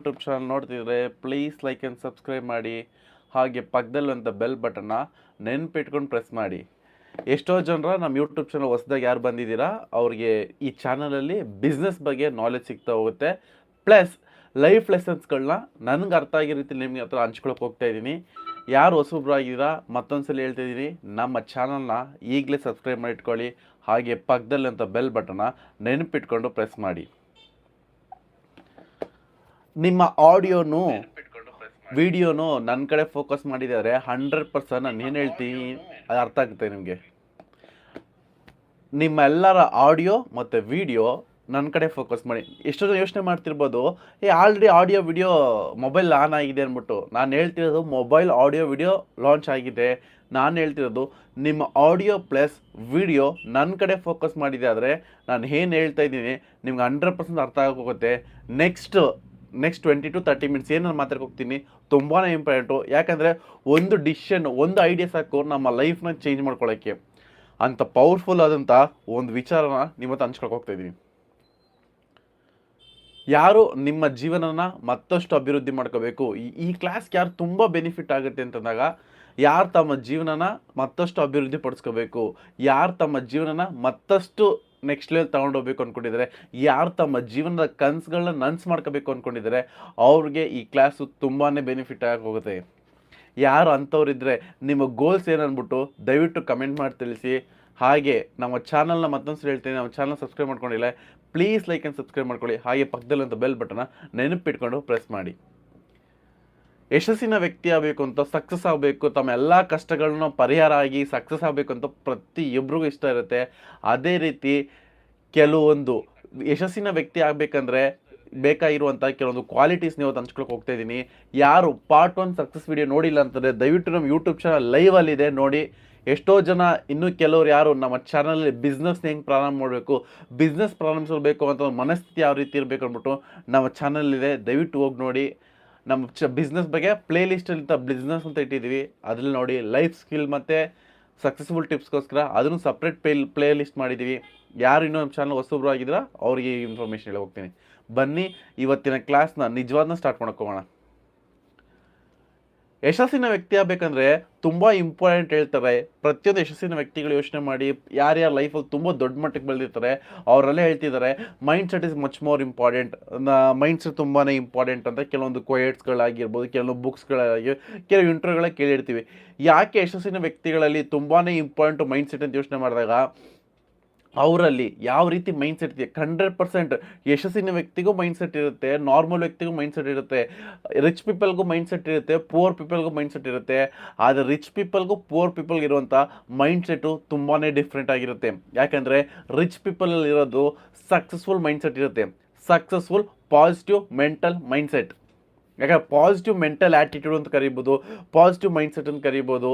YouTube channel ನೋಡ್ತಿದ್ರೆ please like and subscribe ಮಾಡಿ. ಹಾಗೆ ಪಕ್ಕದಲ್ಲಂತ ಬೆಲ್ ಬಟನ್ನ ನೆನ್ಪಿಟ್ಕೊಂಡು ಪ್ರೆಸ್ ಮಾಡಿ. ಎಷ್ಟೋ ಜನರ ನಮ್ಮ ಯೂಟ್ಯೂಬ್ ಚಾನಲ್ ಹೊಸ್ದಾಗಿ ಯಾರು ಬಂದಿದ್ದೀರಾ, ಅವ್ರಿಗೆ ಈ ಚಾನಲಲ್ಲಿ ಬಿಸ್ನೆಸ್ ಬಗ್ಗೆ ನಾಲೆಜ್ ಸಿಗ್ತಾ ಹೋಗುತ್ತೆ. ಪ್ಲಸ್ ಲೈಫ್ ಲೆಸನ್ಸ್ಗಳನ್ನ ನನಗೆ ಅರ್ಥ ಆಗಿರೋ ರೀತಿ ನಿಮಗೆ ಹತ್ರ ಹಂಚ್ಕೊಳಕ್ಕೆ ಹೋಗ್ತಾ ಇದ್ದೀನಿ. ಯಾರು ಹೊಸಬ್ರಾಗಿದ್ದೀರಾ ಮತ್ತೊಂದು ಸಲ ಹೇಳ್ತಾ ಇದ್ದೀನಿ, ನಮ್ಮ ಚಾನಲ್ನ ಈಗಲೇ ಸಬ್ಸ್ಕ್ರೈಬ್ ಮಾಡಿಟ್ಕೊಳ್ಳಿ. ಹಾಗೆ ಹಾಗೆ ಅಂತ ಬೆಲ್ ಬಟನ್ನ ನೆನಪಿಟ್ಕೊಂಡು ಪ್ರೆಸ್ ಮಾಡಿ. ನಿಮ್ಮ ಆಡಿಯೋನು ವಿಡಿಯೋನು ನನ್ನ ಕಡೆ ಫೋಕಸ್ ಮಾಡಿದ್ದಾರೆ ಹಂಡ್ರೆಡ್ ಪರ್ಸೆಂಟ್ ನಾನು ಏನು ಹೇಳ್ತೀನಿ ಅದು ಅರ್ಥ ಆಗುತ್ತೆ ನಿಮಗೆ. ನಿಮ್ಮೆಲ್ಲರ ಆಡಿಯೋ ಮತ್ತು ವಿಡಿಯೋ ನನ್ನ ಕಡೆ ಫೋಕಸ್ ಮಾಡಿ. ಎಷ್ಟೋ ಜನ ಯೋಚನೆ ಮಾಡ್ತಿರ್ಬೋದು ಏ already audio video mobile on ಆಗಿದೆ ಅಂದ್ಬಿಟ್ಟು. ನಾನು ಹೇಳ್ತಿರೋದು ಮೊಬೈಲ್ ಆಡಿಯೋ ವಿಡಿಯೋ ಲಾಂಚ್ ಆಗಿದೆ. ನಾನು ಹೇಳ್ತಿರೋದು ನಿಮ್ಮ ಆಡಿಯೋ ಪ್ಲಸ್ ವಿಡಿಯೋ ನನ್ನ ಕಡೆ ಫೋಕಸ್ ಮಾಡಿದೆ ಆದರೆ ನಾನು ಏನು ಹೇಳ್ತಾ ಇದ್ದೀನಿ ನಿಮ್ಗೆ ಹಂಡ್ರೆಡ್ ಪರ್ಸೆಂಟ್ ಅರ್ಥ ಆಗೋಗುತ್ತೆ. Next next twenty to thirty minutes ಏನು ನಾನು ಮಾತಾಡ್ಕೆ ಹೋಗ್ತೀನಿ. ತುಂಬಾ ಇಂಪಾರ್ಟೆಂಟು ಯಾಕಂದರೆ ಒಂದು ಡಿಸಿಷನ್ ಒಂದು ಐಡಿಯಾ ಸಾಕು ನಮ್ಮ ಲೈಫ್ನ ಚೇಂಜ್ ಮಾಡ್ಕೊಳ್ಳೋಕ್ಕೆ ಅಂಥ ಪವರ್ಫುಲ್ ಆದಂಥ ಒಂದು ವಿಚಾರನ ನಿಮ್ಮ ಹತ್ರ ಹಂಚ್ಕೊಳಕ್ಕೆ ಹೋಗ್ತಾ ಇದ್ದೀನಿ ಯಾರು ನಿಮ್ಮ ಜೀವನನ ಮತ್ತಷ್ಟು ಅಭಿವೃದ್ಧಿ ಮಾಡ್ಕೋಬೇಕು? ಈ ಕ್ಲಾಸ್ಗೆ ಯಾರು ತುಂಬ ಬೆನಿಫಿಟ್ ಆಗುತ್ತೆ ಅಂತಂದಾಗ, ಯಾರು ತಮ್ಮ ಜೀವನನ ಮತ್ತಷ್ಟು ಅಭಿವೃದ್ಧಿ ಪಡಿಸ್ಕೋಬೇಕು? ಯಾರು ತಮ್ಮ ಜೀವನನ ಮತ್ತಷ್ಟು ನೆಕ್ಸ್ಟ್ ಲೆವೆಲ್ ತೊಗೊಂಡೋಗ್ಬೇಕು ಅಂದ್ಕೊಂಡಿದ್ದಾರೆ ಯಾರು ತಮ್ಮ ಜೀವನದ ಕನಸುಗಳನ್ನ ನನ್ಸ್ ಮಾಡ್ಕೋಬೇಕು ಅಂದ್ಕೊಂಡಿದ್ದಾರೆ ಅವ್ರಿಗೆ ಈ ಕ್ಲಾಸು ತುಂಬಾ ಬೆನಿಫಿಟ್ ಆಗಿ ಹೋಗುತ್ತೆ. ಯಾರು ಅಂಥವ್ರಿದ್ರೆ ನಿಮ್ಮ ಗೋಲ್ಸ್ ಏನನ್ಬಿಟ್ಟು ದಯವಿಟ್ಟು ಕಮೆಂಟ್ ಮಾಡಿ ತಿಳಿಸಿ. ಹಾಗೆ ನಮ್ಮ ಚಾನಲ್ನ ಮತ್ತೊಂದು ಹೇಳ್ತೀನಿ, ನಮ್ಮ ಚಾನಲ್ ಸಬ್ಸ್ಕ್ರೈಬ್ ಮಾಡ್ಕೊಂಡಿಲ್ಲ ಪ್ಲೀಸ್ ಲೈಕ್ ಆ್ಯಂಡ್ ಸಬ್ಸ್ಕ್ರೈಬ್ ಮಾಡ್ಕೊಳ್ಳಿ. ಹಾಗೆ ಪಕ್ಕದಲ್ಲಂತ ಬೆಲ್ ಬಟನ್ನ ನೆನಪಿಟ್ಕೊಂಡು ಪ್ರೆಸ್ ಮಾಡಿ. ಯಶಸ್ಸಿನ ವ್ಯಕ್ತಿ ಆಗಬೇಕು ಅಂತ ಸಕ್ಸಸ್ ಆಗಬೇಕು ತಮ್ಮ ಎಲ್ಲ ಕಷ್ಟಗಳನ್ನ ಪರಿಹಾರ ಆಗಿ ಸಕ್ಸಸ್ ಆಗಬೇಕು ಅಂತ ಪ್ರತಿಯೊಬ್ಬರಿಗೂ ಇಷ್ಟ ಇರುತ್ತೆ. ಅದೇ ರೀತಿ ಕೆಲವೊಂದು ಯಶಸ್ಸಿನ ವ್ಯಕ್ತಿ ಆಗಬೇಕಂದ್ರೆ ಬೇಕಾಗಿರುವಂಥ ಕೆಲವೊಂದು ಕ್ವಾಲಿಟೀಸ್ ನೀವು ಹಂಚ್ಕೊಳಕ್ಕೆ ಹೋಗ್ತಾ ಇದ್ದೀನಿ. ಯಾರು ಪಾರ್ಟ್ ಒನ್ ಸಕ್ಸಸ್ ವಿಡಿಯೋ ನೋಡಿಲ್ಲ ಅಂತಂದರೆ ದಯವಿಟ್ಟು ನಮ್ಮ ಯೂಟ್ಯೂಬ್ ಚಾನಲ್ ಲೈವಲ್ಲಿದೆ ನೋಡಿ. ಎಷ್ಟೋ ಜನ ಇನ್ನೂ ಕೆಲವರು ಯಾರು ನಮ್ಮ ಚಾನಲಲ್ಲಿ ಬಿಸ್ನೆಸ್ನ ಹೆಂಗೆ ಪ್ರಾರಂಭ ಮಾಡಬೇಕು ಬಿಸ್ನೆಸ್ ಪ್ರಾರಂಭಿಸಬೇಕು ಅಂತ ಮನಸ್ಥಿತಿ ಯಾವ ರೀತಿ ಇರಬೇಕು ಅಂದ್ಬಿಟ್ಟು ನಮ್ಮ ಚಾನಲ್ ಇದೆ. ದಯವಿಟ್ಟು ಹೋಗಿ ನೋಡಿ. ನಮ್ಮ ಚ ಬಿಸ್ನೆಸ್ ಬಗ್ಗೆ ಪ್ಲೇ ಲಿಸ್ಟಲ್ಲಿ ಬಿಸ್ನೆಸ್ ಅಂತ ಇಟ್ಟಿದ್ದೀವಿ ಅದರಲ್ಲಿ ನೋಡಿ ಲೈಫ್ ಸ್ಕಿಲ್ ಮತ್ತು ಸಕ್ಸಸ್ಫುಲ್ ಟಿಪ್ಸ್ಗೋಸ್ಕರ ಅದನ್ನು ಸಪ್ರೇಟ್ ಪ್ಲೇ ಪ್ಲೇ ಲಿಸ್ಟ್ ಮಾಡಿದ್ದೀವಿ ಯಾರು ಇನ್ನೂ ನಮ್ಮ ಚಾನಲ್ ಹೊಸಬ್ರು ಆಗಿದ್ರೆ ಅವ್ರಿಗೆ ಇನ್ಫಾರ್ಮೇಷನ್ ಹೇಳಿ ಹೋಗ್ತೀನಿ. ಬನ್ನಿ, ಇವತ್ತಿನ ಕ್ಲಾಸ್ನ ನಿಜವಾದ್ನ ಸ್ಟಾರ್ಟ್ ಮಾಡೋಕ್ಕೋಗೋಣ ಯಶಸ್ಸಿನ ವ್ಯಕ್ತಿ ಆಗಬೇಕಂದ್ರೆ ತುಂಬ ಇಂಪಾರ್ಟೆಂಟ್ ಹೇಳ್ತಾರೆ. ಪ್ರತಿಯೊಂದು ಯಶಸ್ಸಿನ ವ್ಯಕ್ತಿಗಳು ಯೋಚನೆ ಮಾಡಿ ಯಾರ್ಯಾರ ಲೈಫಲ್ಲಿ ತುಂಬ ದೊಡ್ಡ ಮಟ್ಟಕ್ಕೆ ಬೆಳೆದಿರ್ತಾರೆ, ಅವರಲ್ಲೇ ಹೇಳ್ತಿದ್ದಾರೆ mindset is much more important mindset ತುಂಬಾ ಇಂಪಾರ್ಟೆಂಟ್ ಅಂತ ಕೆಲವೊಂದು ಕೊಯೆಟ್ಸ್ಗಳಾಗಿರ್ಬೋದು ಕೆಲವೊಂದು ಬುಕ್ಸ್ಗಳಾಗಿ ಕೆಲವು ಇಂಟರ್ವ್ಯೂಗಳ ಕೇಳಿರ್ತೀವಿ. ಯಾಕೆ ಯಶಸ್ಸಿನ ವ್ಯಕ್ತಿಗಳಲ್ಲಿ ತುಂಬಾ ಇಂಪಾರ್ಟೆಂಟ್ ಮೈಂಡ್ ಸೆಟ್ ಅಂತ ಯೋಚನೆ ಮಾಡಿದಾಗ ಅವರಲ್ಲಿ ಯಾವ ರೀತಿ ಮೈಂಡ್ ಸೆಟ್ ಇದೆ? ಹಂಡ್ರೆಡ್ ಪರ್ಸೆಂಟ್ ಯಶಸ್ಸಿನ ವ್ಯಕ್ತಿಗೂ ಮೈಂಡ್ ಸೆಟ್ ಇರುತ್ತೆ ನಾರ್ಮಲ್ ವ್ಯಕ್ತಿಗೂ ಮೈಂಡ್ ಸೆಟ್ ಇರುತ್ತೆ ರಿಚ್ ಪೀಪಲ್ಗೂ ಮೈಂಡ್ ಸೆಟ್ ಇರುತ್ತೆ ಪೂರ್ ಪೀಪಲ್ಗೂ ಮೈಂಡ್ ಸೆಟ್ ಇರುತ್ತೆ. ಆದರೆ ರಿಚ್ ಪೀಪಲ್ಗೂ ಪೂರ್ ಪೀಪಲ್ಗೆ ಇರುವಂಥ ಮೈಂಡ್ ಸೆಟ್ಟು ತುಂಬಾ ಡಿಫ್ರೆಂಟ್ ಆಗಿರುತ್ತೆ. ಯಾಕಂದರೆ ರಿಚ್ ಪೀಪಲಲ್ಲಿ ಇರೋದು ಸಕ್ಸಸ್ಫುಲ್ ಮೈಂಡ್ ಸೆಟ್ ಇರುತ್ತೆ. Successful positive mental mindset ಯಾಕಂದ್ರೆ ಪಾಸಿಟಿವ್ ಮೆಂಟಲ್ ಆ್ಯಟಿಟ್ಯೂಡ್ ಅಂತ ಕರಿಬೋದು ಪಾಸಿಟಿವ್ ಮೈಂಡ್ ಸೆಟ್ ಅಂತ ಕರಿಬೋದು.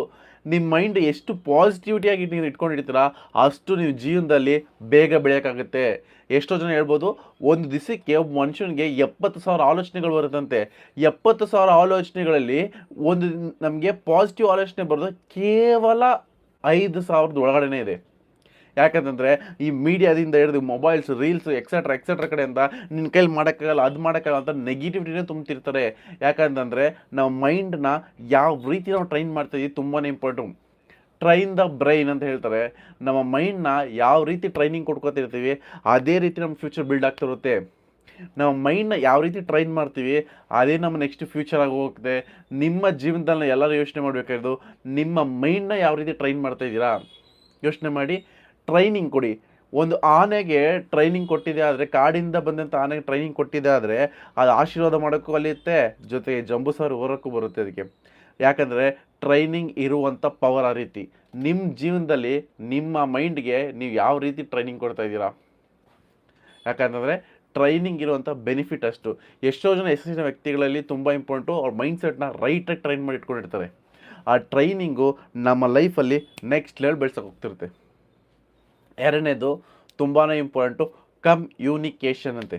ನಿಮ್ಮ ಮೈಂಡ್ ಎಷ್ಟು ಪಾಸಿಟಿವಿಟಿಯಾಗಿ ನೀವು ಇಟ್ಕೊಂಡಿರ್ತೀರ, ಅಷ್ಟು ನೀವು ಜೀವನದಲ್ಲಿ ಬೇಗ ಬೆಳೆಯೋಕ್ಕಾಗುತ್ತೆ ಎಷ್ಟೋ ಜನ ಹೇಳ್ಬೋದು, ಒಂದು ದಿವಸಕ್ಕೆ ಒಬ್ಬ ಮನುಷ್ಯನಿಗೆ ಎಪ್ಪತ್ತು ಸಾವಿರ ಆಲೋಚನೆಗಳು ಬರುತ್ತಂತೆ. ಎಪ್ಪತ್ತು ಸಾವಿರ ಆಲೋಚನೆಗಳಲ್ಲಿ ಒಂದು ನಮಗೆ ಪಾಸಿಟಿವ್ ಆಲೋಚನೆ ಬರೋದು ಕೇವಲ ಐದು ಸಾವಿರದ ಒಳಗಡೆನೇ ಇದೆ. ಯಾಕಂತಂದರೆ ಈ ಮೀಡಿಯಾದಿಂದ ಹಿಡಿದು ಮೊಬೈಲ್ಸ್ ರೀಲ್ಸ್ ಎಕ್ಸೆಟ್ರಾ ಎಕ್ಸೆಟ್ರಾ ಕಡೆಯಿಂದ ನಿನ್ನ ಕೈಲಿ ಮಾಡೋಕ್ಕಾಗಲ್ಲ, ಅದು ಮಾಡೋಕ್ಕಾಗಲ್ಲ ಅಂತ ನೆಗೆಟಿವಿಟಿನೇ ತುಂಬ್ತಿರ್ತಾರೆ. ಯಾಕಂತಂದರೆ ನಾವು ಮೈಂಡ್ನ ಯಾವ ರೀತಿ ನಾವು ಟ್ರೈನ್ ಮಾಡ್ತಾಯಿದ್ದೀವಿ ತುಂಬಾ ಇಂಪಾರ್ಟೆಂಟ್ ಟ್ರೈನ್ ದ ಬ್ರೈನ್ ಅಂತ ಹೇಳ್ತಾರೆ. ನಮ್ಮ ಮೈಂಡ್ನ ಯಾವ ರೀತಿ ಟ್ರೈನಿಂಗ್ ಕೊಡ್ಕೊತಿರ್ತೀವಿ ಅದೇ ರೀತಿ ನಮ್ಮ ಫ್ಯೂಚರ್ ಬಿಲ್ಡ್ ಆಗ್ತಿರುತ್ತೆ ನಾವು ಮೈಂಡ್ನ ಯಾವ ರೀತಿ ಟ್ರೈನ್ ಮಾಡ್ತೀವಿ, ಅದೇ ನಮ್ಮ ನೆಕ್ಸ್ಟ್ ಫ್ಯೂಚರ್ ಆಗಿ ಹೋಗುತ್ತೆ. ನಿಮ್ಮ ಜೀವನದಲ್ಲಿ ಎಲ್ಲರೂ ಯೋಚನೆ ಮಾಡಬೇಕಾಗಿರೋದು, ನಿಮ್ಮ ಮೈಂಡ್ನ ಯಾವ ರೀತಿ ಟ್ರೈನ್ ಮಾಡ್ತಾ ಇದ್ದೀರಾ ಯೋಚನೆ ಮಾಡಿ ಟ್ರೈನಿಂಗ್ ಕೊಡಿ. ಒಂದು ಆನೆಗೆ ಟ್ರೈನಿಂಗ್ ಕೊಟ್ಟಿದೆ ಆದರೆ, ಕಾಡಿಂದ ಬಂದಂಥ ಆನೆಗೆ ಟ್ರೈನಿಂಗ್ ಕೊಟ್ಟಿದೆ ಆದರೆ, ಅದು ಆಶೀರ್ವಾದ ಮಾಡೋಕ್ಕೂ ಅಲಿಯುತ್ತೆ ಜೊತೆಗೆ ಜಂಬು ಸಾರು ಬರುತ್ತೆ ಅದಕ್ಕೆ. ಯಾಕಂದರೆ ಟ್ರೈನಿಂಗ್ ಇರುವಂಥ ಪವರ್ ಆ ರೀತಿ. ನಿಮ್ಮ ಜೀವನದಲ್ಲಿ, ನಿಮ್ಮ ಮೈಂಡ್ಗೆ ನೀವು ಯಾವ ರೀತಿ ಟ್ರೈನಿಂಗ್ ಕೊಡ್ತಾ ಇದ್ದೀರಾ? ಯಾಕಂತಂದರೆ ಟ್ರೈನಿಂಗ್ ಇರುವಂಥ ಬೆನಿಫಿಟ್ ಅಷ್ಟು. ಎಷ್ಟೋ ಜನ ಯಶಸ್ಸಿನ ವ್ಯಕ್ತಿಗಳಲ್ಲಿ ತುಂಬ ಇಂಪಾರ್ಟೆಂಟು ಅವ್ರ ಮೈಂಡ್ ಸೆಟ್ನ ರೈಟಾಗಿ ಟ್ರೈನ್ ಮಾಡಿ ಇಟ್ಕೊಂಡಿರ್ತಾರೆ ಆ ಟ್ರೈನಿಂಗು ನಮ್ಮ ಲೈಫಲ್ಲಿ ನೆಕ್ಸ್ಟ್ ಲೆವೆಲ್ ಬೆಳ್ಸೋಕೆ ಹೋಗ್ತಿರುತ್ತೆ. ಎರಡನೇದು ತುಂಬಾ ಇಂಪಾರ್ಟೆಂಟು ಕಮ್ ಯೂನಿಕೇಷನ್ ಅಂತೆ.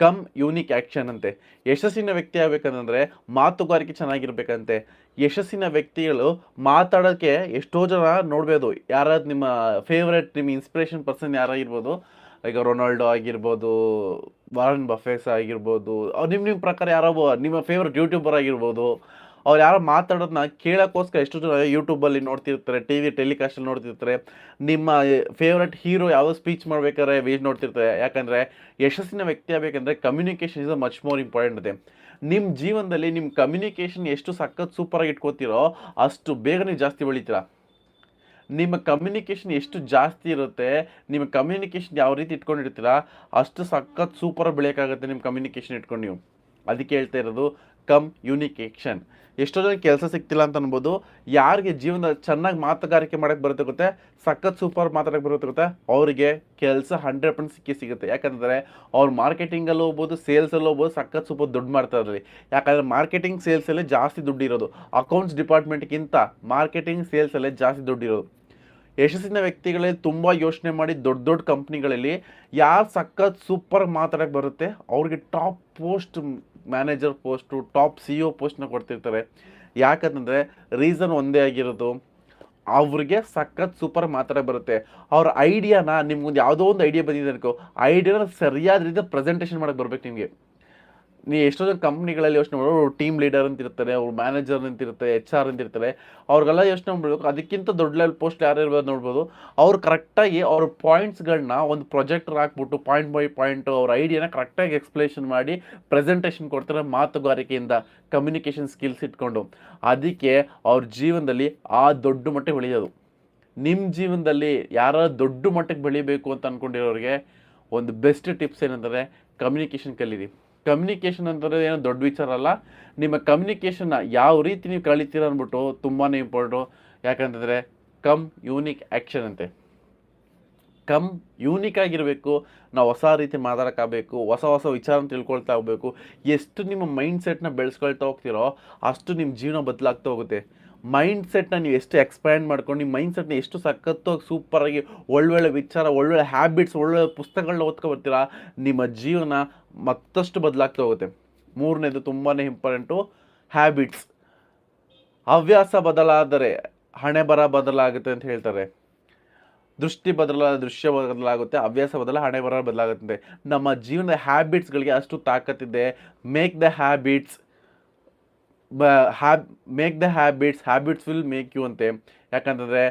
ಕಮ್ ಯೂನಿಕ್ ಆ್ಯಕ್ಷನ್ ಅಂತೆ. ಯಶಸ್ಸಿನ ವ್ಯಕ್ತಿ ಆಗಬೇಕಂತಂದರೆ ಮಾತುಗಾರಿಕೆ ಚೆನ್ನಾಗಿರ್ಬೇಕಂತೆ. ಯಶಸ್ಸಿನ ವ್ಯಕ್ತಿಗಳು ಮಾತಾಡೋಕ್ಕೆ ಎಷ್ಟೋ ಜನ ನೋಡ್ಬೋದು. ಯಾರಾದ್ರು ನಿಮ್ಮ ಫೇವ್ರೆಟ್ ನಿಮ್ಮ ಇನ್ಸ್ಪಿರೇಷನ್ ಪರ್ಸನ್ ಯಾರಾಗಿರ್ಬೋದು. ಈಗ ರೊನಾಲ್ಡೋ ಆಗಿರ್ಬೋದು, ವಾರನ್ ಬಫೇಸ್ ಆಗಿರ್ಬೋದು ನಿಮ್ಮ ನಿಮ್ಮ ಪ್ರಕಾರ ಯಾರೋ ನಿಮ್ಮ ಫೇವ್ರೆಟ್ ಯೂಟ್ಯೂಬರ್ ಆಗಿರ್ಬೋದು ಅವ್ರು ಯಾರೋ ಮಾತಾಡೋದನ್ನ ಕೇಳೋಕ್ಕೋಸ್ಕರ ಎಷ್ಟು ಜನ ಯೂಟ್ಯೂಬಲ್ಲಿ ನೋಡ್ತಿರ್ತಾರೆ ಟಿ ವಿ ಟೆಲಿಕಾಸ್ಟಲ್ಲಿ ನೋಡ್ತಿರ್ತಾರೆ. ನಿಮ್ಮ ಫೇವ್ರೆಟ್ ಹೀರೋ ಯಾವ ಸ್ಪೀಚ್ ಮಾಡ್ಬೇಕಾದ್ರೆ ವೇಜ್ ನೋಡ್ತಿರ್ತಾರೆ. ಯಾಕಂದರೆ ಯಶಸ್ಸಿನ ವ್ಯಕ್ತಿ ಆಗಬೇಕಂದ್ರೆ communication is a much more important ಇದೆ. ನಿಮ್ಮ ಜೀವನದಲ್ಲಿ ನಿಮ್ಮ ಕಮ್ಯುನಿಕೇಷನ್ ಎಷ್ಟು ಸಖತ್ ಸೂಪರಾಗಿ ಇಟ್ಕೋತೀರೋ ಅಷ್ಟು ಬೇಗನೆ ಜಾಸ್ತಿ ಬೆಳಿತೀರ. ನಿಮ್ಮ ಕಮ್ಯುನಿಕೇಷನ್ ಎಷ್ಟು ಜಾಸ್ತಿ ಇರುತ್ತೆ, ನಿಮ್ಮ ಕಮ್ಯುನಿಕೇಷನ್ ಯಾವ ರೀತಿ ಇಟ್ಕೊಂಡಿರ್ತೀರಾ, ಅಷ್ಟು ಸಖತ್ ಸೂಪರ್ ಬೆಳೆಯೋಕ್ಕಾಗುತ್ತೆ ನಿಮ್ಮ ಕಮ್ಯುನಿಕೇಷನ್ ಇಟ್ಕೊಂಡು ನೀವು. ಅದಕ್ಕೆ ಹೇಳ್ತಾ ಇರೋದು ಕಮ್ ಯುನಿಕೇಕ್ಷನ್ ಎಷ್ಟೋ ಜನ ಕೆಲಸ ಸಿಗ್ತಿಲ್ಲ ಅಂತ ಅನ್ಬೋದು. ಯಾರಿಗೆ ಜೀವನ ಚೆನ್ನಾಗಿ ಮಾತುಗಾರಿಕೆ ಮಾಡೋಕ್ಕೆ ಬರುತ್ತೆ ಗೊತ್ತೆ? ಸಖತ್ ಸೂಪರ್ ಮಾತಾಡಕ್ಕೆ ಬರುತ್ತೆ ಅವರಿಗೆ ಕೆಲಸ ಹಂಡ್ರೆಡ್ ಪರ್ಸೆಂಟ್ ಸಿಕ್ಕಿ ಸಿಗುತ್ತೆ. ಯಾಕಂದರೆ ಅವ್ರು ಮಾರ್ಕೆಟಿಂಗಲ್ಲಿ ಹೋಗ್ಬೋದು ಸೇಲ್ಸಲ್ಲಿ ಹೋಗ್ಬೋದು, ಸಖತ್ ಸೂಪರ್ ದುಡ್ಡು ಮಾಡ್ತಾ ಯಾಕಂದರೆ ಮಾರ್ಕೆಟಿಂಗ್ ಸೇಲ್ಸಲ್ಲೇ ಜಾಸ್ತಿ ದುಡ್ಡು ಇರೋದು. ಅಕೌಂಟ್ಸ್ ಡಿಪಾರ್ಟ್ಮೆಂಟ್ಗಿಂತ ಮಾರ್ಕೆಟಿಂಗ್ ಸೇಲ್ಸಲ್ಲೇ ಜಾಸ್ತಿ ದುಡ್ಡು ಇರೋದು. ಯಶಸ್ಸಿನ ವ್ಯಕ್ತಿಗಳಲ್ಲಿ ತುಂಬ ಯೋಚನೆ ಮಾಡಿ ದೊಡ್ಡ ದೊಡ್ಡ ಕಂಪ್ನಿಗಳಲ್ಲಿ ಯಾರು ಸಖತ್ ಸೂಪರ್ ಮಾತಾಡೋಕ್ಕೆ ಬರುತ್ತೆ, ಅವ್ರಿಗೆ top post manager post top C O ಪೋಸ್ಟ್ನ ಕೊಡ್ತಿರ್ತಾರೆ. ಯಾಕಂತಂದರೆ ರೀಸನ್ ಒಂದೇ ಆಗಿರೋದು, ಅವ್ರಿಗೆ ಸಖತ್ ಸೂಪರ್ ಮಾತ್ರ ಬರುತ್ತೆ. ಅವ್ರ ಐಡಿಯಾನ ನಿಮ್ಗೊಂದು ಯಾವುದೋ ಒಂದು ಐಡಿಯಾ ಬಂದಿದೆ ಅನ್ಕೋ ಐಡಿಯಾನ ಸರಿಯಾದ ರೀತಿಯ ಪ್ರೆಸೆಂಟೇಷನ್ ಮಾಡೋಕ್ಕೆ ಬರಬೇಕು ನಿಮಗೆ. ನೀವು ಎಷ್ಟೋ ಜನ ಕಂಪ್ನಿಗಳಲ್ಲಿ ಯೋಚನೆ ಮಾಡೋರು ಟೀಮ್ ಲೀಡರ್ ಅಂತ ಇರ್ತಾರೆ, ಅವ್ರು ಮ್ಯಾನೇಜರ್ ಅಂತ ಇರ್ತಾರೆ ಎಚ್ ಆರ್ ಅಂತ ಇರ್ತಾರೆ, ಅವ್ರಿಗೆಲ್ಲ ಯೋಚನೆ ಮಾಡಬೇಕು. ಅದಕ್ಕಿಂತ ದೊಡ್ಡ ಲೆವೆಲ್ ಪೋಸ್ಟ್ ಯಾರು ಇರ್ಬೋದು ನೋಡ್ಬೋದು. ಅವ್ರು ಕರೆಕ್ಟಾಗಿ ಅವ್ರ ಪಾಯಿಂಟ್ಸ್ಗಳನ್ನ ಒಂದು ಪ್ರೊಜೆಕ್ಟರ್ ಹಾಕ್ಬಿಟ್ಟು ಪಾಯಿಂಟ್ ಬೈ ಪಾಯಿಂಟು ಅವ್ರ ಐಡಿಯಾನ ಕರೆಕ್ಟಾಗಿ ಎಕ್ಸ್ಪ್ಲೇಷನ್ ಮಾಡಿ ಪ್ರೆಸೆಂಟೇಷನ್ ಕೊಡ್ತಾರೆ ಮಾತುಗಾರಿಕೆಯಿಂದ ಕಮ್ಯುನಿಕೇಷನ್ ಸ್ಕಿಲ್ಸ್ ಇಟ್ಕೊಂಡು. ಅದಕ್ಕೆ ಅವ್ರ ಜೀವನದಲ್ಲಿ ಆ ದೊಡ್ಡ ಮಟ್ಟಕ್ಕೆ ಬೆಳೆಯೋದು. ನಿಮ್ಮ ಜೀವನದಲ್ಲಿ ಯಾರ ದೊಡ್ಡ ಮಟ್ಟಕ್ಕೆ ಬೆಳಿಬೇಕು ಅಂತ ಅಂದ್ಕೊಂಡಿರೋರಿಗೆ ಒಂದು ಬೆಸ್ಟ್ ಟಿಪ್ಸ್ ಏನಂದರೆ ಕಮ್ಯುನಿಕೇಷನ್ ಕಲೀರಿ. ಕಮ್ಯುನಿಕೇಷನ್ ಅಂದರೆ ಏನೋ ದೊಡ್ಡ ವಿಚಾರ ಅಲ್ಲ. ನಿಮ್ಮ ಕಮ್ಯುನಿಕೇಷನ್ನ ಯಾವ ರೀತಿ ನೀವು ಕಳೀತೀರ ಅಂದ್ಬಿಟ್ಟು ತುಂಬಾ ಇಂಪಾರ್ಟು ಯಾಕಂತಂದರೆ ಕಮ್ ಯೂನಿಕ್ ಆ್ಯಕ್ಷನ್ ಅಂತೆ. ಕಮ್ ಯೂನಿಕ್ ಆಗಿರಬೇಕು, ನಾವು ಹೊಸ ರೀತಿ ಮಾತಾಡೋಕ್ಕಾಗಬೇಕು ಹೊಸ ಹೊಸ ವಿಚಾರನ ತಿಳ್ಕೊಳ್ತಾ ಹೋಗಬೇಕು ಎಷ್ಟು ನಿಮ್ಮ ಮೈಂಡ್ ಸೆಟ್ನ ಬೆಳೆಸ್ಕೊಳ್ತಾ ಹೋಗ್ತಿರೋ ಅಷ್ಟು ನಿಮ್ಮ ಜೀವನ ಬದಲಾಗ್ತಾ ಹೋಗುತ್ತೆ. ಮೈಂಡ್ ಸೆಟ್ನ ನೀವು ಎಷ್ಟು ಎಕ್ಸ್ಪ್ಯಾಂಡ್ ಮಾಡ್ಕೊಂಡು ನಿಮ್ಮ ಮೈಂಡ್ ಸೆಟ್ನ ಎಷ್ಟು ಸಖತ್ತಾಗಿ ಸೂಪರಾಗಿ ಒಳ್ಳೊಳ್ಳೆ ವಿಚಾರ, ಒಳ್ಳೊಳ್ಳೆ ಹ್ಯಾಬಿಟ್ಸ್ ಒಳ್ಳೊಳ್ಳೆ ಪುಸ್ತಕಗಳನ್ನ ಓದ್ಕೊ ಬರ್ತೀರಾ, ನಿಮ್ಮ ಜೀವನ ಮತ್ತಷ್ಟು ಬದಲಾಗ್ತಾ ಹೋಗುತ್ತೆ. ಮೂರನೇದು ತುಂಬಾ ಇಂಪಾರ್ಟೆಂಟು ಹ್ಯಾಬಿಟ್ಸ್ ಹವ್ಯಾಸ ಬದಲಾದರೆ ಹಣೆ ಬರ ಬದಲಾಗುತ್ತೆ ಅಂತ ಹೇಳ್ತಾರೆ. ದೃಷ್ಟಿ ಬದಲಾದ ದೃಶ್ಯ ಬದಲಾಗುತ್ತೆ, ಹವ್ಯಾಸ ಬದಲ ಹಣೆ ಬರ ಬದಲಾಗುತ್ತೆ. ನಮ್ಮ ಜೀವನದ ಹ್ಯಾಬಿಟ್ಸ್ಗಳಿಗೆ ಅಷ್ಟು ತಾಕತ್ತಿದೆ. Make the habits ಹ್ಯಾಬ್ make the habits habits will make you ಅಂತೆ. ಯಾಕಂತಂದರೆ,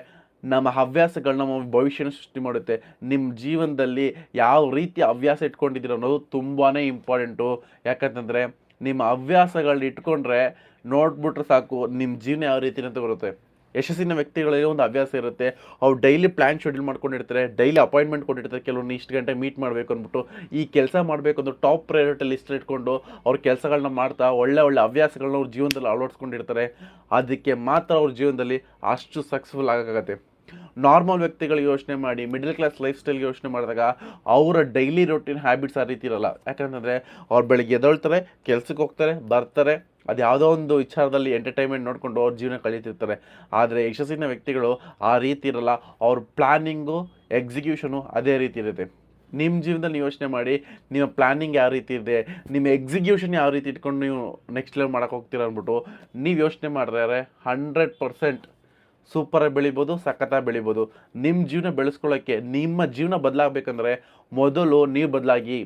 ನಮ್ಮ ಹವ್ಯಾಸಗಳು ನಮ್ಮ ಭವಿಷ್ಯನ ಸೃಷ್ಟಿ ಮಾಡುತ್ತೆ. ನಿಮ್ಮ ಜೀವನದಲ್ಲಿ ಯಾವ ರೀತಿ ಹವ್ಯಾಸ ಇಟ್ಕೊಂಡಿದ್ದೀರ ಅನ್ನೋದು ತುಂಬಾ ಇಂಪಾರ್ಟೆಂಟು ಯಾಕಂತಂದರೆ, ನಿಮ್ಮ ಹವ್ಯಾಸಗಳನ್ನ ಇಟ್ಕೊಂಡ್ರೆ ನೋಡ್ಬಿಟ್ರೆ ಸಾಕು ನಿಮ್ಮ ಜೀವನ ಯಾವ ರೀತಿ ಅಂತ ಬರುತ್ತೆ. ಯಶಸ್ಸಿನ ವ್ಯಕ್ತಿಗಳಲ್ಲಿ ಒಂದು ಅಭ್ಯಾಸ ಇರುತ್ತೆ. ಅವ್ರು ಡೈಲಿ ಪ್ಲ್ಯಾನ್ ಶೆಡ್ಯೂಲ್ ಮಾಡ್ಕೊಂಡಿರ್ತಾರೆ ಡೈಲಿ ಅಪಾಯಿಂಟ್ಮೆಂಟ್ ಕೊಟ್ಟಿರ್ತಾರೆ ಕೆಲವೊಂದು ಇಷ್ಟು ಗಂಟೆ ಮೀಟ್ ಮಾಡಬೇಕು ಅಂದ್ಬಿಟ್ಟು ಈ ಕೆಲಸ ಮಾಡಬೇಕು ಅಂತ ಟಾಪ್ ಪ್ರಯಾರಿಟಿ ಲಿಸ್ಟ್ ಇಟ್ಕೊಂಡು ಅವ್ರ ಕೆಲಸಗಳನ್ನ ಮಾಡ್ತಾ ಒಳ್ಳೆ ಒಳ್ಳೆ ಹವ್ಯಾಸಗಳನ್ನ ಅವ್ರ ಜೀವನದಲ್ಲಿ ಅಳವಡಿಸ್ಕೊಂಡಿರ್ತಾರೆ. ಅದಕ್ಕೆ ಮಾತ್ರ ಅವ್ರ ಜೀವನದಲ್ಲಿ ಅಷ್ಟು ಸಕ್ಸಸ್ಫುಲ್ ಆಗೋಕ್ಕಾಗತ್ತೆ ನಾರ್ಮಲ್ ವ್ಯಕ್ತಿಗಳು ಯೋಚನೆ ಮಾಡಿ ಮಿಡಲ್ ಕ್ಲಾಸ್ ಲೈಫ್ ಸ್ಟೈಲ್ಗೆ ಯೋಚನೆ ಮಾಡಿದಾಗ ಅವರ ಡೈಲಿ ರೊಟೀನ್ ಹ್ಯಾಬಿಟ್ಸ್ ಆ ರೀತಿ ಇರಲ್ಲ. ಯಾಕಂತಂದರೆ ಅವ್ರು ಬೆಳಿಗ್ಗೆ ಎದೊಳ್ತಾರೆ ಕೆಲ್ಸಕ್ಕೆ ಹೋಗ್ತಾರೆ, ಬರ್ತಾರೆ, ಅದು ಯಾವುದೋ ಒಂದು ವಿಚಾರದಲ್ಲಿ ಎಂಟರ್ಟೈನ್ಮೆಂಟ್ ನೋಡಿಕೊಂಡು ಅವ್ರ ಜೀವನ ಕಳೀತಿರ್ತಾರೆ. ಆದರೆ ಯಶಸ್ಸಿನ ವ್ಯಕ್ತಿಗಳು ಆ ರೀತಿ ಇರಲ್ಲ. ಅವ್ರ ಪ್ಲ್ಯಾನಿಂಗು ಎಕ್ಸಿಕ್ಯೂಷನು ಅದೇ ರೀತಿ ಇರುತ್ತೆ. ನಿಮ್ಮ ಜೀವನದಲ್ಲಿ ಯೋಚನೆ ಮಾಡಿ, ನಿಮ್ಮ ಪ್ಲ್ಯಾನಿಂಗ್ ಯಾವ ರೀತಿ ಇದೆ, ನಿಮ್ಮ ಎಕ್ಸಿಕ್ಯೂಷನ್ ಯಾವ ರೀತಿ ಇಟ್ಕೊಂಡು ನೀವು ನೆಕ್ಸ್ಟ್ ಲೆವೆಲ್ ಮಾಡೋಕೆ ಹೋಗ್ತೀರ ಅಂದ್ಬಿಟ್ಟು ನೀವು ಯೋಚನೆ ಮಾಡಿದ್ರೆ ಹಂಡ್ರೆಡ್ ಪರ್ಸೆಂಟ್ ಸೂಪರಾಗಿ ಬೆಳಿಬೋದು, ಸಖತ್ತಾಗಿ ಬೆಳಿಬೋದು. ನಿಮ್ಮ ಜೀವನ ಬೆಳೆಸ್ಕೊಳ್ಳೋಕ್ಕೆ ನಿಮ್ಮ ಜೀವನ ಬದಲಾಗಬೇಕಂದ್ರೆ ಮೊದಲು ನೀವು ಬದಲಾಗಿ,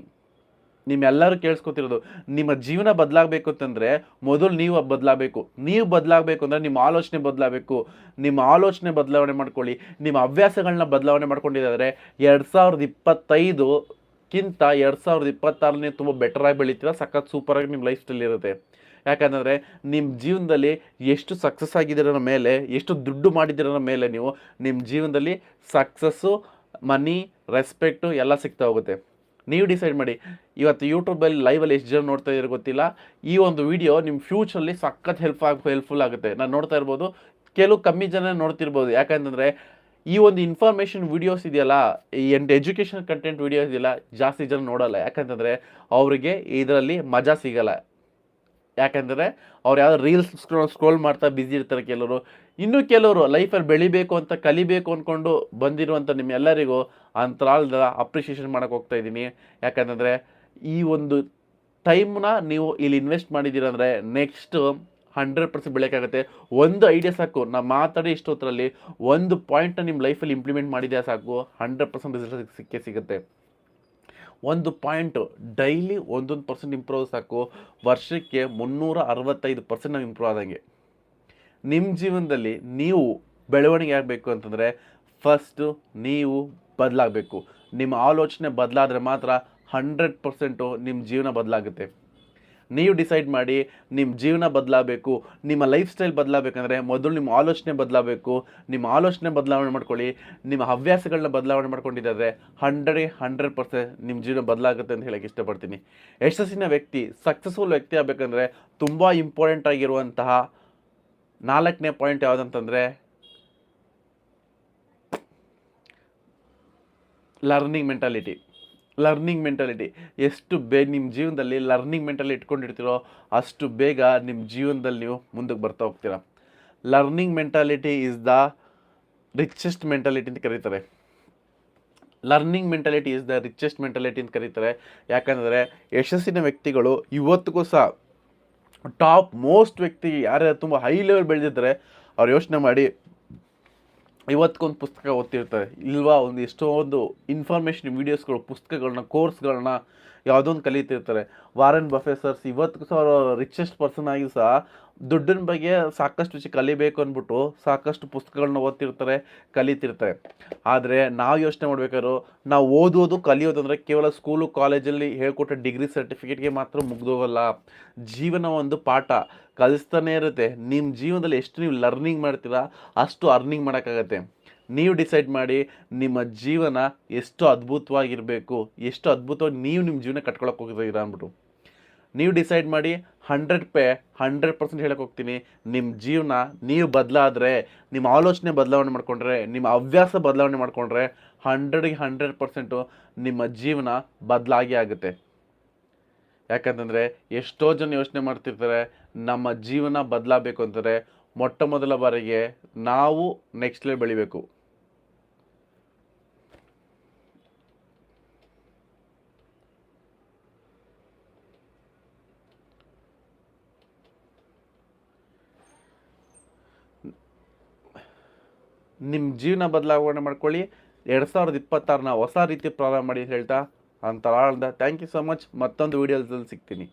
ನಿಮ್ಮೆಲ್ಲರೂ ಕೇಳಿಸ್ಕೊತಿರೋದು, ನಿಮ್ಮ ಜೀವನ ಬದಲಾಗಬೇಕು ಅಂತಂದರೆ ಮೊದಲು ನೀವು ಬದಲಾಗಬೇಕು. ನೀವು ಬದಲಾಗಬೇಕು ಅಂದರೆ ನಿಮ್ಮ ಆಲೋಚನೆ ಬದಲಾಗಬೇಕು. ನಿಮ್ಮ ಆಲೋಚನೆ ಬದಲಾವಣೆ ಮಾಡ್ಕೊಳ್ಳಿ. ನಿಮ್ಮ ಹವ್ಯಾಸಗಳನ್ನ ಬದಲಾವಣೆ ಮಾಡ್ಕೊಂಡಿದ್ದಾರೆ ಎರಡು ಸಾವಿರದ ಇಪ್ಪತ್ತೈದುಕ್ಕಿಂತ ಎರಡು ಸಾವಿರದ ಇಪ್ಪತ್ತಾರನೇ ತುಂಬ ಬೆಟರಾಗಿ ಬೆಳಿತೀರ, ಸಖತ್ ಸೂಪರಾಗಿ ನಿಮ್ಮ ಲೈಫ್ ಸ್ಟೈಲ್ ಇರುತ್ತೆ. ಯಾಕಂತಂದರೆ ನಿಮ್ಮ ಜೀವನದಲ್ಲಿ ಎಷ್ಟು ಸಕ್ಸಸ್ ಆಗಿದ್ದೀರೋ ಮೇಲೆ, ಎಷ್ಟು ದುಡ್ಡು ಮಾಡಿದ್ದೀರೋ ಮೇಲೆ ನೀವು ನಿಮ್ಮ ಜೀವನದಲ್ಲಿ ಸಕ್ಸಸ್ಸು ಮನಿ ರೆಸ್ಪೆಕ್ಟು ಎಲ್ಲ ಸಿಗ್ತಾ ಹೋಗುತ್ತೆ. ನೀವು ಡಿಸೈಡ್ ಮಾಡಿ. ಇವತ್ತು ಯೂಟ್ಯೂಬಲ್ಲಿ ಲೈವಲ್ಲಿ ಎಷ್ಟು ಜನ ನೋಡ್ತಾ ಇದ್ದಾರೆ ಗೊತ್ತಿಲ್ಲ. ಈ ಒಂದು ವಿಡಿಯೋ ನಿಮ್ಮ ಫ್ಯೂಚರಲ್ಲಿ ಸಖತ್ ಹೆಲ್ಪ್ ಆಗ ಹೆಲ್ಪ್ಫುಲ್ ಆಗುತ್ತೆ. ನಾನು ನೋಡ್ತಾ ಇರ್ಬೋದು, ಕೆಲವು ಕಮ್ಮಿ ಜನ ನೋಡ್ತಿರ್ಬೋದು. ಯಾಕಂತಂದರೆ ಈ ಒಂದು ಇನ್ಫಾರ್ಮೇಷನ್ ವಿಡಿಯೋಸ್ ಇದೆಯಲ್ಲ, ಈ ಎಂಟು ಎಜುಕೇಷನ್ ಕಂಟೆಂಟ್ ವೀಡಿಯೋಸ್ ಇದೆಯಲ್ಲ, ಜಾಸ್ತಿ ಜನ ನೋಡೋಲ್ಲ. ಯಾಕಂತಂದರೆ ಅವರಿಗೆ ಇದರಲ್ಲಿ ಮಜಾ ಸಿಗಲ್ಲ. ಯಾಕಂದರೆ ಅವ್ರು ಯಾವ್ದು ರೀಲ್ಸ್ ಸ್ಕ್ರೋಲ್ ಮಾಡ್ತಾ ಬ್ಯುಸಿ ಇರ್ತಾರೆ ಕೆಲವರು. ಇನ್ನೂ ಕೆಲವರು ಲೈಫಲ್ಲಿ ಬೆಳಿಬೇಕು ಅಂತ ಕಲಿಬೇಕು ಅಂದ್ಕೊಂಡು ಬಂದಿರುವಂಥ ನಿಮ್ಮೆಲ್ಲರಿಗೂ ಅಂತರಾಳದ ಅಪ್ರಿಷಿಯೇಷನ್ ಮಾಡೋಕೆ ಹೋಗ್ತಾ ಇದ್ದೀನಿ. ಯಾಕಂತಂದರೆ ಈ ಒಂದು ಟೈಮ್ನ ನೀವು ಇಲ್ಲಿ ಇನ್ವೆಸ್ಟ್ ಮಾಡಿದ್ದೀರಂದರೆ ನೆಕ್ಸ್ಟ್ ಹಂಡ್ರೆಡ್ ಪರ್ಸೆಂಟ್ ಬೆಳೆಯೋಕ್ಕಾಗುತ್ತೆ ಒಂದು ಐಡಿಯಾ ಸಾಕು. ನಾ ಮಾತಾಡಿ ಇಷ್ಟೊತ್ತರಲ್ಲಿ ಒಂದು ಪಾಯಿಂಟ್ನ ನಿಮ್ಮ ಲೈಫಲ್ಲಿ ಇಂಪ್ಲಿಮೆಂಟ್ ಮಾಡಿದ್ಯಾ ಸಾಕು. ಹಂಡ್ರೆಡ್ ಪರ್ಸೆಂಟ್ ರಿಸಲ್ಟ್ ಸಿಕ್ಕೇ ಸಿಗುತ್ತೆ. ಒಂದು ಪಾಯಿಂಟು ಡೈಲಿ ಒಂದೊಂದು ಪರ್ಸೆಂಟ್ ಇಂಪ್ರೂವ್ ಸಾಕು. ವರ್ಷಕ್ಕೆ ಮುನ್ನೂರ ಅರವತ್ತೈದು ಪರ್ಸೆಂಟ್ ನಾವು ಇಂಪ್ರೂವ್ ಆದಂಗೆ. ನಿಮ್ಮ ಜೀವನದಲ್ಲಿ ನೀವು ಬೆಳವಣಿಗೆ ಆಗಬೇಕು ಅಂತಂದರೆ ಫಸ್ಟು ನೀವು ಬದಲಾಗಬೇಕು. ನಿಮ್ಮ ಆಲೋಚನೆ ಬದಲಾದರೆ ಮಾತ್ರ ಹಂಡ್ರೆಡ್ ಪರ್ಸೆಂಟು ನಿಮ್ಮ ಜೀವನ ಬದಲಾಗುತ್ತೆ. ನೀವು ಡಿಸೈಡ್ ಮಾಡಿ ನಿಮ್ಮ ಜೀವನ ಬದಲಾಗಬೇಕು, ನಿಮ್ಮ ಲೈಫ್ ಸ್ಟೈಲ್ ಬದಲಾಗಬೇಕಂದ್ರೆ ಮೊದಲು ನಿಮ್ಮ ಆಲೋಚನೆ ಬದಲಾಗಬೇಕು. ನಿಮ್ಮ ಆಲೋಚನೆ ಬದಲಾವಣೆ ಮಾಡ್ಕೊಳ್ಳಿ. ನಿಮ್ಮ ಹವ್ಯಾಸಗಳನ್ನ ಬದಲಾವಣೆ ಮಾಡ್ಕೊಂಡಿದ್ದಾರೆ ಹಂಡ್ರೆಡ್ ಹಂಡ್ರೆಡ್ ಪರ್ಸೆಂಟ್ ನಿಮ್ಮ ಜೀವನ ಬದಲಾಗುತ್ತೆ ಅಂತ ಹೇಳಕ್ಕೆ ಇಷ್ಟಪಡ್ತೀನಿ. ಯಶಸ್ಸಿನ ವ್ಯಕ್ತಿ ಸಕ್ಸಸ್ಫುಲ್ ವ್ಯಕ್ತಿ ಆಗಬೇಕಂದ್ರೆ ತುಂಬ ಇಂಪಾರ್ಟೆಂಟ್ ಆಗಿರುವಂತಹ ನಾಲ್ಕನೇ ಪಾಯಿಂಟ್ ಯಾವುದಂತಂದರೆ ಲರ್ನಿಂಗ್ ಮೆಂಟಾಲಿಟಿ ಲರ್ನಿಂಗ್ ಮೆಂಟಾಲಿಟಿ ಎಷ್ಟು ಬೇಗ ನಿಮ್ಮ ಜೀವನದಲ್ಲಿ ಲರ್ನಿಂಗ್ ಮೆಂಟಾಲಿಟಿ ಇಟ್ಕೊಂಡಿರ್ತೀರೋ ಅಷ್ಟು ಬೇಗ ನಿಮ್ಮ ಜೀವನದಲ್ಲಿ ನೀವು ಮುಂದಕ್ಕೆ ಬರ್ತಾ ಹೋಗ್ತೀರ. Learning mentality is the richest mentality ಅಂತ ಕರೀತಾರೆ. Learning mentality is the richest mentality ಅಂತ ಕರೀತಾರೆ. ಯಾಕಂದರೆ ಯಶಸ್ಸಿನ ವ್ಯಕ್ತಿಗಳು ಇವತ್ತಿಗೂ ಸಹ ಟಾಪ್ ಮೋಸ್ಟ್ ವ್ಯಕ್ತಿ ಯಾರ್ಯಾರು ತುಂಬ ಹೈ ಲೆವೆಲ್ ಬೆಳೆದಿದ್ದಾರೆ, ಅವ್ರು ಯೋಚನೆ ಮಾಡಿ ಇವತ್ತಿಗೊಂದು ಪುಸ್ತಕ ಓದ್ತಿರ್ತಾರೆ. ಇಲ್ವಾ? ಒಂದು ಎಷ್ಟೋ ಒಂದು ಇನ್ಫಾರ್ಮೇಷನ್ ವೀಡಿಯೋಸ್ಗಳು ಪುಸ್ತಕಗಳನ್ನ ಕೋರ್ಸ್ಗಳನ್ನ ಯಾವುದೋ ಒಂದು ಕಲಿತಿರ್ತಾರೆ. ವಾರನ್ ಬಫೆಸರ್ಸ್ ಇವತ್ತು ಸಹ ರಿಚೆಸ್ಟ್ ಪರ್ಸನ್ ಆಗಿ ಸಹ ದುಡ್ಡಿನ ಬಗ್ಗೆ ಸಾಕಷ್ಟು ವಿಷಯ ಕಲಿಬೇಕು ಅಂದ್ಬಿಟ್ಟು ಸಾಕಷ್ಟು ಪುಸ್ತಕಗಳನ್ನ ಓದ್ತಿರ್ತಾರೆ, ಕಲಿತಿರ್ತಾರೆ. ಆದರೆ ನಾವು ಯೋಚನೆ ಮಾಡ್ಬೇಕಾದ್ರು ನಾವು ಓದೋದು, ಕಲಿಯೋದು ಅಂದರೆ ಕೇವಲ ಸ್ಕೂಲು ಕಾಲೇಜಲ್ಲಿ ಹೇಳ್ಕೊಟ್ಟ ಡಿಗ್ರಿ ಸರ್ಟಿಫಿಕೇಟ್ಗೆ ಮಾತ್ರ ಮುಗ್ದೋಗಲ್ಲ. ಜೀವನ ಒಂದು ಪಾಠ. ಕಲಿಸ್ತಾನೆ ಇರುತ್ತೆ. ನಿಮ್ಮ ಜೀವನದಲ್ಲಿ ಎಷ್ಟು ನೀವು ಲರ್ನಿಂಗ್ ಮಾಡ್ತೀರಾ, ಅಷ್ಟು ಅರ್ನಿಂಗ್ ಮಾಡೋಕ್ಕಾಗತ್ತೆ. ನೀವು ಡಿಸೈಡ್ ಮಾಡಿ ನಿಮ್ಮ ಜೀವನ ಎಷ್ಟು ಅದ್ಭುತವಾಗಿರಬೇಕು, ಎಷ್ಟು ಅದ್ಭುತವಾಗಿ ನೀವು ನಿಮ್ಮ ಜೀವನ ಕಟ್ಕೊಳಕ್ಕೆ ಹೋಗಿದ್ದೀರಾ ಅಂದ್ಬಿಟ್ಟು. ನೀವು ಡಿಸೈಡ್ ಮಾಡಿ ಹಂಡ್ರೆಡ್ ಪೇ ಹಂಡ್ರೆಡ್ ಪರ್ಸೆಂಟ್ ಹೇಳಕ್ಕೆ ಹೋಗ್ತೀನಿ, ನಿಮ್ಮ ಜೀವನ ನೀವು ಬದಲಾದರೆ, ನಿಮ್ಮ ಆಲೋಚನೆ ಬದಲಾವಣೆ ಮಾಡಿಕೊಂಡ್ರೆ, ನಿಮ್ಮ ಹವ್ಯಾಸ ಬದಲಾವಣೆ ಮಾಡಿಕೊಂಡ್ರೆ ಹಂಡ್ರೆಡ್ಗೆ ಹಂಡ್ರೆಡ್ ಪರ್ಸೆಂಟು ನಿಮ್ಮ ಜೀವನ ಬದಲಾಗಿ ಆಗುತ್ತೆ. ಯಾಕಂತಂದರೆ ಎಷ್ಟೋ ಜನ ಯೋಚನೆ ಮಾಡ್ತಿರ್ತಾರೆ, ನಮ್ಮ ಜೀವನ ಬದಲಾಗಬೇಕು ಅಂತಾರೆ. ಮೊಟ್ಟ ಮೊದಲ ಬಾರಿಗೆ ನಾವು ನೆಕ್ಸ್ಟ್ ಲೆವೆಲ್ ಬೆಳಿಬೇಕು. ನಿಮ್ಮ ಜೀವನ ಬದಲಾವಣೆ ಮಾಡ್ಕೊಳ್ಳಿ. ಎರಡು ಸಾವಿರದ ಇಪ್ಪತ್ತಾರನ ಹೊಸ ರೀತಿ ಪ್ರಾರಂಭ ಮಾಡಿ ಹೇಳ್ತಾ ಅಂತ ಥ್ಯಾಂಕ್ ಯು ಸೊ ಮಚ್ ಮತ್ತೊಂದು ವೀಡಿಯೋದಲ್ಲಿ ಸಿಗ್ತೀನಿ.